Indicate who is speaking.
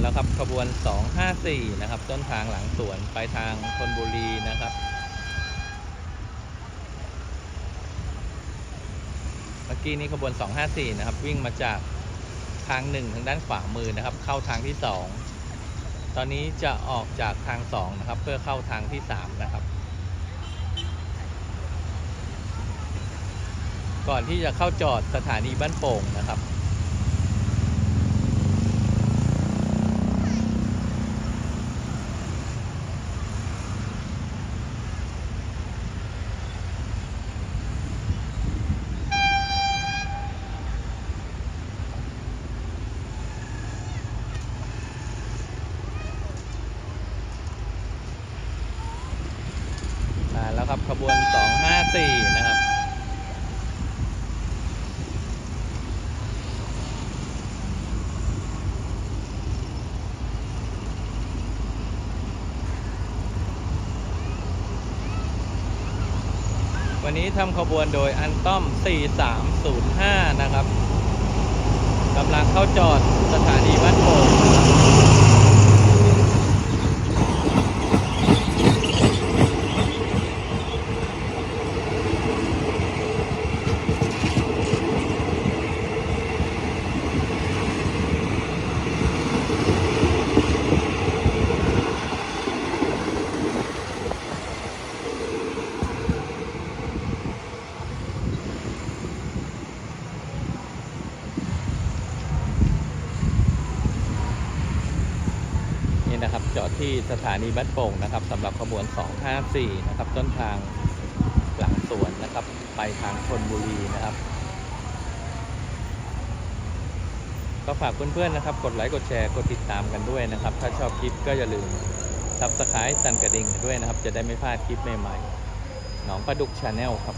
Speaker 1: แล้วครับขบวน 254 นะครับ ต้นทางหลังสวนไปทางธนบุรีนะครับ เมื่อกี้นี้ขบวน 254 นะครับ วิ่งมาจากทางหนึ่งทางด้านขวามือนะครับ เข้าทางที่ 2 ตอนนี้จะออกจากทาง 2 นะครับ เพื่อเข้าทางที่ 3 นะครับ ก่อนที่จะเข้าจอดสถานีบ้านโป่งนะครับ มาแล้วครับ ขบวน 254 นะครับ วันนี้ทำขบวนโดยอันต้อม 4305 นะครับกำลังเข้าจอดสถานีบ้านโป่ง นี่นะครับ จอดที่สถานีบ้านโป่งนะครับสำหรับขบวน 254 นะครับ ต้นทางหลังสวนนะครับ ไปทางชนบุรีนะครับ ก็ฝากเพื่อนๆนะครับ กดไลค์กดแชร์กดติดตามกันด้วยนะครับ ถ้าชอบคลิปก็อย่าลืมซับสไครต์สั่นกระดิ่งด้วยนะครับ จะได้ไม่พลาดคลิปใหม่ๆหนองปลาดุกชาแนลครับ